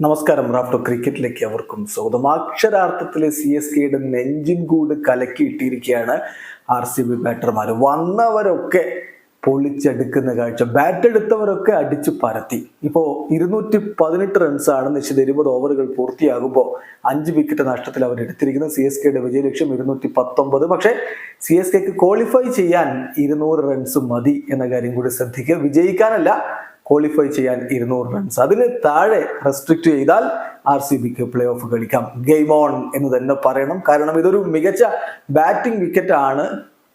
നമസ്കാരം. റാഫ്റ്റോ ക്രിക്കറ്റിലേക്ക് അവർക്കും സ്വാഗതം. അക്ഷരാർത്ഥത്തിൽ സി എസ് കെയുടെ നെഞ്ചിൻ കൂട് കലക്കിയിട്ടിരിക്കുകയാണ് ആർ സി ബി ബാറ്റർമാർ വന്നവരൊക്കെ പൊളിച്ചെടുക്കുന്ന കാഴ്ച. ബാറ്റ് എടുത്തവരൊക്കെ അടിച്ചു പരത്തി. ഇപ്പോൾ ഇരുന്നൂറ്റി പതിനെട്ട് റൺസാണ് നിശ്ചിത ഇരുപത് ഓവറുകൾ പൂർത്തിയാകുമ്പോൾ അഞ്ച് വിക്കറ്റ് നഷ്ടത്തിൽ അവർ എടുത്തിരിക്കുന്നത് സി എസ് കെയുടെ വിജയലക്ഷ്യം ഇരുന്നൂറ്റി പത്തൊമ്പത് പക്ഷേ സി എസ് കെക്ക് ക്വാളിഫൈ ചെയ്യാൻ ഇരുന്നൂറ് റൺസ് മതി എന്ന കാര്യം കൂടി ശ്രദ്ധിക്കുക. വിജയിക്കാനല്ല ക്വാളിഫൈ ചെയ്യാൻ ഇരുന്നൂറ് റൺസ് അതിന് താഴെ റെസ്ട്രിക്ട് ചെയ്താൽ ആർ സി ബിക്ക് പ്ലേ ഓഫ് കളിക്കാം. ഗെയിം ഓൺ എന്ന് തന്നെ പറയണം. കാരണം ഇതൊരു മികച്ച ബാറ്റിംഗ് വിക്കറ്റാണ്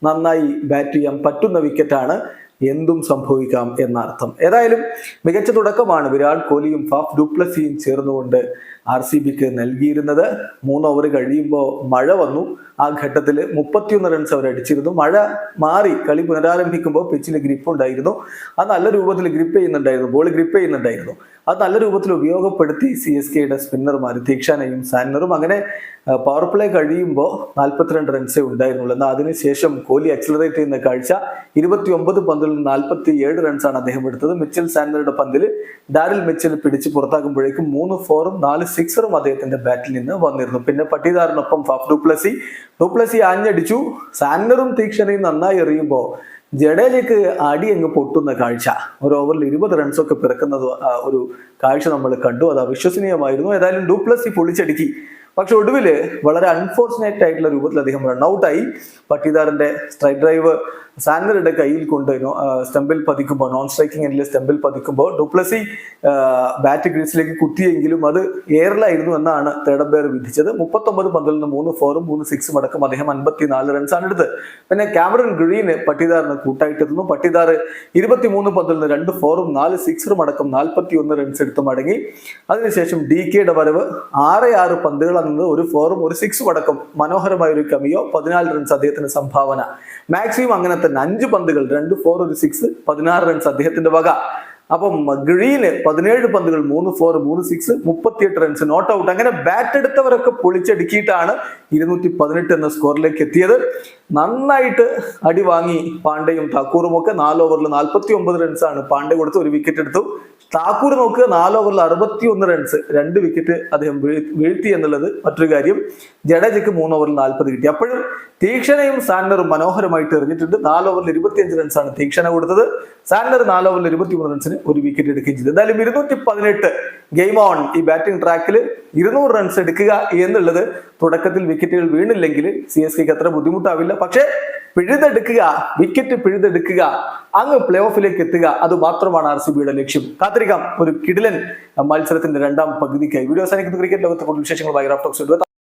നന്നായി ബാറ്റ് ചെയ്യാൻ പറ്റുന്ന വിക്കറ്റാണ് എന്തും സംഭവിക്കാം എന്നർത്ഥം. ഏതായാലും മികച്ച തുടക്കമാണ് വിരാട് കോഹ്ലിയും ഫാഫ് ഡുപ്ലസിയും ചേർന്നുകൊണ്ട് ആർ സി ബിക്ക് നൽകിയിരുന്നത്. മൂന്ന് ഓവർ കഴിയുമ്പോൾ മഴ വന്നു. ആ ഘട്ടത്തിൽ മുപ്പത്തിയൊന്ന് റൺസ് അവർ അടിച്ചിരുന്നു. മഴ മാറി കളി പുനരാരംഭിക്കുമ്പോൾ പിച്ചിൽ ഗ്രിപ്പ് ഉണ്ടായിരുന്നു. അത് നല്ല രൂപത്തിൽ ഗ്രിപ്പ് ചെയ്യുന്നുണ്ടായിരുന്നു. ബോൾ ഗ്രിപ്പ് ചെയ്യുന്നുണ്ടായിരുന്നു. അത് നല്ല രൂപത്തിൽ ഉപയോഗപ്പെടുത്തി സി എസ് കെയുടെ സ്പിന്നർമാർ ദീക്ഷാനയും സാന്നറും അങ്ങനെ പവർ പ്ലേ കഴിയുമ്പോൾ നാൽപ്പത്തിരണ്ട് റൺസേ ഉണ്ടായിരുന്നുള്ളൂ. എന്നാൽ അതിനുശേഷം കോഹ്ലി അക്സലറേറ്റ് ചെയ്യുന്ന കാഴ്ച. ഇരുപത്തി ഒമ്പത് നിന്ന് നാൽപ്പത്തി ഏഴ് റൺസാണ് അദ്ദേഹം എടുത്തത്. മിച്ചൽ സാൻഡറുടെ പന്തിൽ ഡാരിൽ മിച്ചൽ പിടിച്ച് പുറത്താക്കുമ്പോഴേക്കും മൂന്ന് ഫോറും നാല് സിക്സറും അദ്ദേഹത്തിന്റെ ബാറ്റിൽ നിന്ന് വന്നിരുന്നു. പിന്നെ പട്ടിദാറിനൊപ്പം ഫാഫ് ഡുപ്ലസി. ഡുപ്ലസി ആഞ്ഞടിച്ചു. സാൻഡറും തീക്ഷണയും നന്നായി എറിയുമ്പോൾ ജഡേജയ്ക്ക് അടി അങ്ങ് പൊട്ടുന്ന കാഴ്ച. ഒരു ഓവറിൽ ഇരുപത് റൺസൊക്കെ പിറക്കുന്നത് ഒരു കാഴ്ച നമ്മൾ കണ്ടു. അത് അവിശ്വസനീയമായിരുന്നു. ഏതായാലും ഡുപ്ലസി പൊളിച്ചടുക്കി. പക്ഷെ ഒടുവിൽ വളരെ അൺഫോർച്ചുനേറ്റ് ആയിട്ടുള്ള രൂപത്തിൽ അദ്ദേഹം റൺ റൺഔട്ടായി പട്ടിദാറിന്റെ സ്ട്രൈക്ക് ഡ്രൈവ് സാൻഡറുടെ കയ്യിൽ കൊണ്ട് സ്റ്റെമ്പിൽ പതിക്കുമ്പോൾ നോൺ സ്ട്രൈക്കിംഗ് എൻഡിലെ സ്റ്റെമ്പിൽ പതിക്കുമ്പോൾ ഡുപ്ലസി ബാറ്റ് ഗ്രീസിലേക്ക് കുത്തിയെങ്കിലും അത് എയറിലായിരുന്നു എന്നാണ് തേർഡ് വിധിച്ചത്. മുപ്പത്തൊമ്പത് പന്തിൽ നിന്ന് മൂന്ന് ഫോറും മൂന്ന് സിക്സും അടക്കം അദ്ദേഹം അൻപത്തിനാല് റൺസാണ് എടുത്തത്. പിന്നെ ക്യാമറൻ ഗ്രീന് പട്ടിദാറിന് കൂട്ടായിട്ടിരുന്നു. പട്ടിദാർ ഇരുപത്തിമൂന്ന് പന്തിൽ നിന്ന് രണ്ട് ഫോറും നാല് സിക്സറും അടക്കം നാൽപ്പത്തി ഒന്ന് റൺസ് എടുത്ത് മടങ്ങി. അതിനുശേഷം ഡി കെയുടെ വരവ് ആറ് ആറ് പന്തുകൾ എന്നത് ഒരു ഫോറും ഒരു സിക്സും അടക്കം മനോഹരമായ ഒരു കമിയോ പതിനാല് റൺസ് അദ്ദേഹത്തിന് സംഭാവന. മാക്സിമം അങ്ങനെ അഞ്ച് പന്തുകൾ രണ്ട് ഫോർ ഒരു സിക്സ് പതിനാറ് റൺസ് അദ്ദേഹത്തിന്റെ വക. അപ്പം ഗ്രീന് പതിനേഴ് പന്തുകൾ മൂന്ന് ഫോർ മൂന്ന് സിക്സ് മുപ്പത്തിയെട്ട് റൺസ് നോട്ട് ഔട്ട് അങ്ങനെ ബാറ്റ് എടുത്തവരൊക്കെ പൊളിച്ചടുക്കിയിട്ടാണ് ഇരുന്നൂറ്റി പതിനെട്ട് എന്ന സ്കോറിലേക്ക് എത്തിയത്. നന്നായിട്ട് അടി വാങ്ങി പാണ്ഡെയും താക്കൂറും ഒക്കെ നാല് ഓവറിൽ നാൽപ്പത്തി ഒമ്പത് റൺസാണ് പാണ്ഡെ കൊടുത്ത് ഒരു വിക്കറ്റ് എടുത്തു. താക്കൂർ നോക്കുക നാല് ഓവറിൽ അറുപത്തി ഒന്ന് റൺസ് രണ്ട് വിക്കറ്റ് അദ്ദേഹം വീഴ്ത്തി എന്നുള്ളത് മറ്റൊരു കാര്യം. ജഡേജയ്ക്ക് മൂന്ന് ഓവറിൽ നാൽപ്പത് കിട്ടി. അപ്പോഴും തീക്ഷണയും സാൻഡറും മനോഹരമായിട്ട് എറിഞ്ഞിട്ടുണ്ട്. നാല് ഓവറിൽ ഇരുപത്തിയഞ്ച് റൺസാണ് തീക്ഷണ കൊടുത്തത്. സാൻഡർ നാല് ഓവറിൽ ഇരുപത്തിമൂന്ന് റൺസിന് ഒരു വിക്കറ്റ് എടുക്കുകയും ചെയ്തു. എന്തായാലും ഇരുന്നൂറ്റി പതിനെട്ട് ഗെയിം ഓൺ ഈ ബാറ്റിംഗ് ട്രാക്കിൽ ഇരുന്നൂറ് റൺസ് എടുക്കുക എന്നുള്ളത് തുടക്കത്തിൽ വിക്കറ്റുകൾ വീണില്ലെങ്കിൽ സി എസ് കെക്ക് അത്ര ബുദ്ധിമുട്ടാവില്ല. പക്ഷേ പിഴുതെടുക്കുക വിക്കറ്റ് പിഴുതെടുക്കുക അങ്ങ് പ്ലേ ഓഫിലേക്ക് എത്തുക അത് മാത്രമാണ് ആർ സി ബിയുടെ ലക്ഷ്യം. കാത്തിരിക്കാം. ഒരു കിടിലൻ മത്സരത്തിന്റെ രണ്ടാം പകുതിക്കായി. വീഡിയോ അവസാനിക്കുന്ന. ക്രിക്കറ്റ് ലോകത്തെ കൂടുതൽ വിശേഷങ്ങളുമായി റാഫ്റ്റോക്സ്